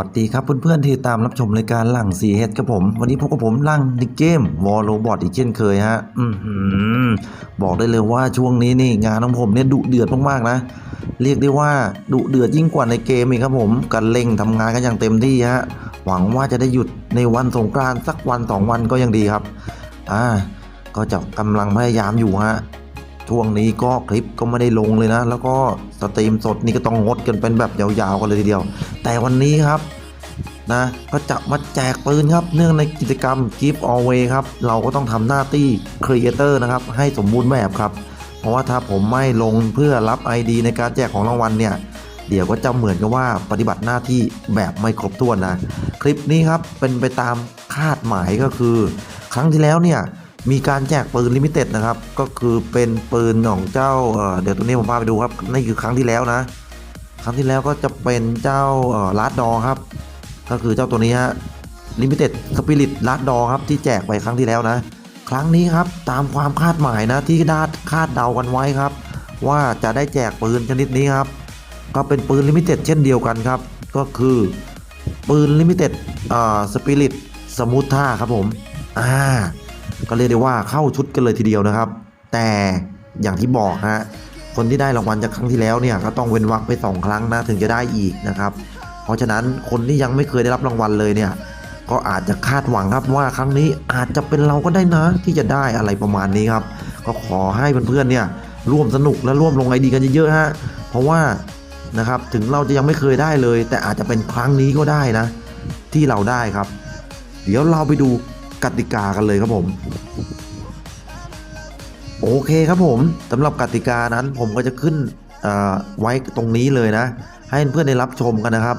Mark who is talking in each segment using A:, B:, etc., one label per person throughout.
A: สวัสดีครับเพื่อนๆที่ตามรับชมรายการหลังสีเฮดครับผม วันนี้พบกับผมลังในเกมวอลโลบอทอีกเช่นเคยฮะอือหือบอกได้เลยว่าช่วงนี้นี่งานของผมเนี่ยดุเดือดมากๆนะ เรียกได้ว่าดุเดือดยิ่งกว่าในเกมอีกครับผมกันเร่งทำงานกันอย่างเต็มที่ฮะหวังว่าจะได้หยุดในวันสงกรานต์สักวันสองวันก็ยังดีครับอ่าก็จะกำลังพยายามอยู่ฮะ ช่วงนี้ก็คลิปก็ไม่ได้ลงเลยนะ แล้วก็สตรีมสดนี่ก็ต้องงดกันเป็นแบบยาวๆกันเลยทีเดียว แต่วันนี้ครับนะก็จะมาแจกปืนครับ เนื่องในกิจกรรม Give Away ครับ เราก็ต้องทำหน้าที่ Creator นะครับ ให้สมบูรณ์แบบครับ เพราะว่าถ้าผมไม่ลงเพื่อรับ ID ในการแจกของรางวัลเนี่ย เดี๋ยวก็จะเหมือนกับว่าปฏิบัติหน้าที่แบบไม่ครบถ้วนนะ คลิปนี้ครับเป็นไปตามคาดหมายก็คือ ครั้งที่แล้วเนี่ย มีการแจกปืนลิมิเต็ดนะครับ ก็คือเป็นปืนของเจ้าเดี๋ยวตัวนี้ผมพาไปดูครับนี่คือครั้งที่แล้วนะ ครั้งที่แล้วก็จะเป็นเจ้าลาดดอครับ ก็คือเจ้าตัวนี้ฮะลิมิเต็ดสปิริตลาดดอครับที่แจกไปครั้งที่แล้วนะ ครั้งนี้ครับตามความคาดหมายนะที่ดาดคาดเดากันไว้ครับ ว่าจะได้แจกปืนชนิดนี้ครับ ก็เป็นปืนลิมิเต็ดเช่นเดียวกันครับ ก็คือปืนลิมิเต็ดสปิริตสมูทท่าครับผมอ่า ก็เรียกได้ว่าเข้าชุดกันเลยทีเดียวนะครับ แต่อย่างที่บอกฮะคนที่ได้รางวัลจากครั้งที่แล้วเนี่ยก็ต้องเว้นวรรคไปสองครั้งนะถึงจะได้อีกนะครับ เพราะฉะนั้นคนที่ยังไม่เคยได้รับรางวัลเลยเนี่ยก็อาจจะคาดหวังครับว่าครั้งนี้อาจจะเป็นเราก็ได้นะ ที่จะได้อะไรประมาณนี้ครับ ก็ขอให้เพื่อนๆเนี่ยร่วมสนุกและร่วมลงไอดีกันเยอะๆฮะเพราะว่านะครับถึงเราจะยังไม่เคยได้เลย แต่อาจจะเป็นครั้งนี้ก็ได้นะ ที่เราได้ครับ เดี๋ยวเราไปดู กติกากันเลยครับผม โอเคครับผมสำหรับกติกานั้นผมก็จะขึ้นไว้ตรงนี้เลยนะ ให้เพื่อนได้รับชมกันนะครับ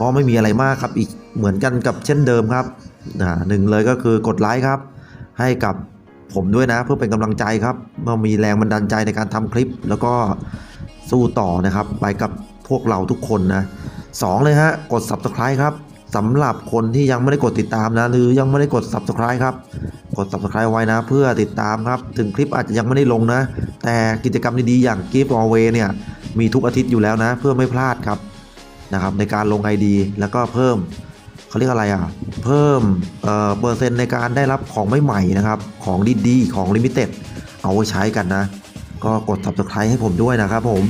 A: ก็ไม่มีอะไรมากครับอีกเหมือนกันกับเช่นเดิมครับหนึ่งเลยก็คือกดไลค์ครับ ให้กับผมด้วยนะเพื่อเป็นกำลังใจครับเมื่อมีแรงบันดาลใจในการทำคลิป แล้วก็สู้ต่อนะครับ ไปกับพวกเราทุกคนนะสองเลยฮะกด subscribe ครับ สำหรับคนที่ยังไม่ได้กดติดตามนะ หรือยังไม่ได้กด subscribe ครับ กด subscribe ไว้นะ เพื่อติดตามครับ ถึงคลิปอาจจะยังไม่ได้ลงนะ แต่กิจกรรมดีๆอย่าง Give Away เนี่ย มีทุกอาทิตย์อยู่แล้วนะ เพื่อไม่พลาดครับนะครับ ในการลง ID แล้วก็เพิ่มเขาเรียกอะไรอะ เพิ่มเอ่อเปอร์เซ็นต์ในการได้รับของใหม่ๆนะครับ ของดีๆ ของลิมิเต็ดเอาไว้ใช้กันนะ ก็กด subscribe ให้ผมด้วยนะครับผม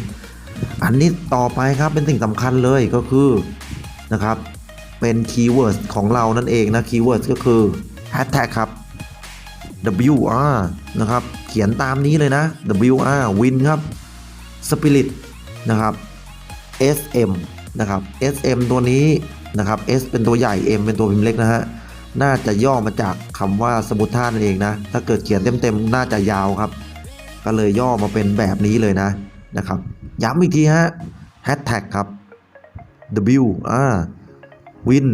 A: อันนี้ต่อไปครับเป็นสิ่งสำคัญเลยก็คือนะครับ เป็นคีย์เวิร์ดของเรานั่นเองนะคีย์เวิร์ดก็คือ hashtag ครับ WR นะครับ เขียนตามนี้เลยนะ WR Win ครับ Spirit นะครับ SM นะครับ SM ตัวนี้นะครับ S เป็นตัวใหญ่ M เป็นตัวพิมพ์เล็กนะฮะ น่าจะย่อมาจากคำว่าสมุทท่านั่นเองนะ ถ้าเกิดเขียนเต็มๆ น่าจะยาวครับ ก็เลยย่อมาเป็นแบบนี้เลยนะนะครับ ย้ำอีกทีฮะ hashtag ครับ W R WR Win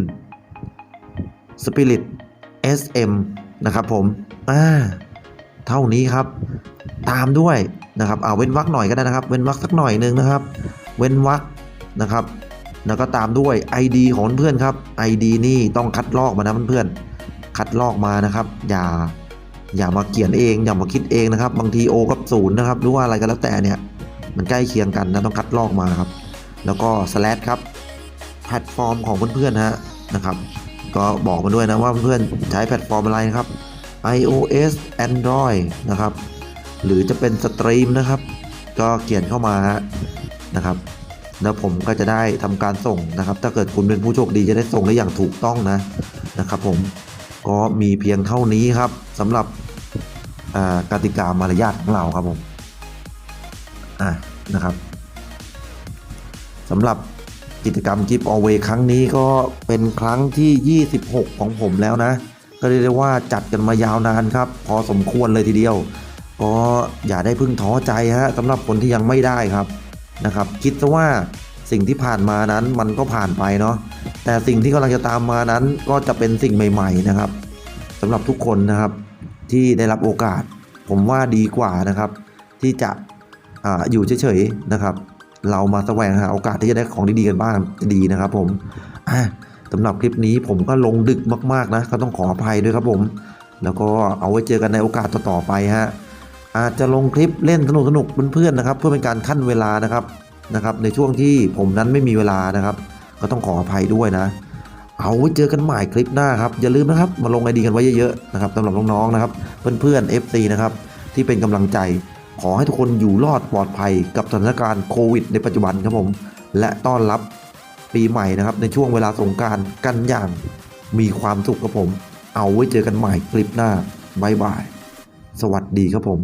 A: Spirit SM นะครับผมอ่าเท่านี้ครับ ตามด้วยนะครับเอาเว้นวรรคหน่อยก็ได้นะครับ เว้นวรรคสักหน่อยหนึ่งนะครับ เว้นวรรคนะครับ แล้วก็ตามด้วย ID ของเพื่อนครับ ID นี่ต้องคัดลอกมานะเพื่อนๆคัดลอกมานะครับ อย่าอย่ามาเขียนเอง อย่ามาคิดเองนะครับ บางที O กับศูนย์นะครับหรือว่าอะไรก็แล้วแต่เนี่ย มันใกล้เคียงกันนะต้องคัดลอกมาครับ แล้วก็ slash ครับ แพลตฟอร์มของเพื่อนๆฮะนะครับ ก็บอกมาด้วยนะว่าเพื่อนๆใช้แพลตฟอร์มอะไรนะครับ iOS Android นะครับ หรือจะเป็นสตรีมนะครับ ก็เขียนเข้ามาฮะนะครับ แล้วผมก็จะได้ทำการส่งนะครับ ถ้าเกิดคุณเป็นผู้โชคดีจะได้ส่งได้อย่างถูกต้องนะนะครับ ผมก็มีเพียงเท่านี้ครับสำหรับกติกามารยาทของเราครับผมอะนะครับสำหรับ กิจกรรม Give Away ครั้งนี้ก็เป็นครั้งที่ 26 ของผมแล้วนะ ก็เรียกได้ว่าจัดกันมายาวนานครับ พอสมควรเลยทีเดียว ก็อย่าได้พึ่งท้อใจฮะสำหรับคนที่ยังไม่ได้ครับนะครับ คิดซะว่าสิ่งที่ผ่านมานั้นมันก็ผ่านไปเนาะแต่สิ่งที่กำลังจะตามมานั้นก็จะเป็นสิ่งใหม่ ๆ นะครับสำหรับทุกคนนะครับที่ได้รับโอกาส ผมว่าดีกว่านะครับ ที่จะออยู่เฉยๆนะครับ เรามาแสวงหาโอกาสที่จะได้ของดีๆกันบ้างจะดีนะครับ ผมอะสำหรับคลิปนี้ผมก็ลงดึกมากๆนะก็ต้องขออภัยด้วยครับผม แล้วก็เอาไว้เจอกันในโอกาสต่อๆไปฮะอาจจะลงคลิปเล่นสนุกสนุกๆเพื่อนๆนะครับ เพื่อเป็นการขั้นเวลานะครับนะครับ ในช่วงที่ผมนั้นไม่มีเวลานะครับ ก็ต้องขออภัยด้วยนะ เอาไว้เจอกันใหม่คลิปหน้าครับอย่าลืมนะครับมาลงไอดีกันไว้เยอะๆนะครับสำหรับน้องๆนะครับ เพื่อนๆ FC นะครับที่เป็นกำลังใจ ขอให้ทุกคนอยู่รอดปลอดภัยกับสถานการณ์โควิดในปัจจุบันครับผม และต้อนรับปีใหม่นะครับ ในช่วงเวลาสงการกันอย่างมีความสุขครับผม เอาไว้เจอกันใหม่คลิปหน้าบายบาย สวัสดีครับผม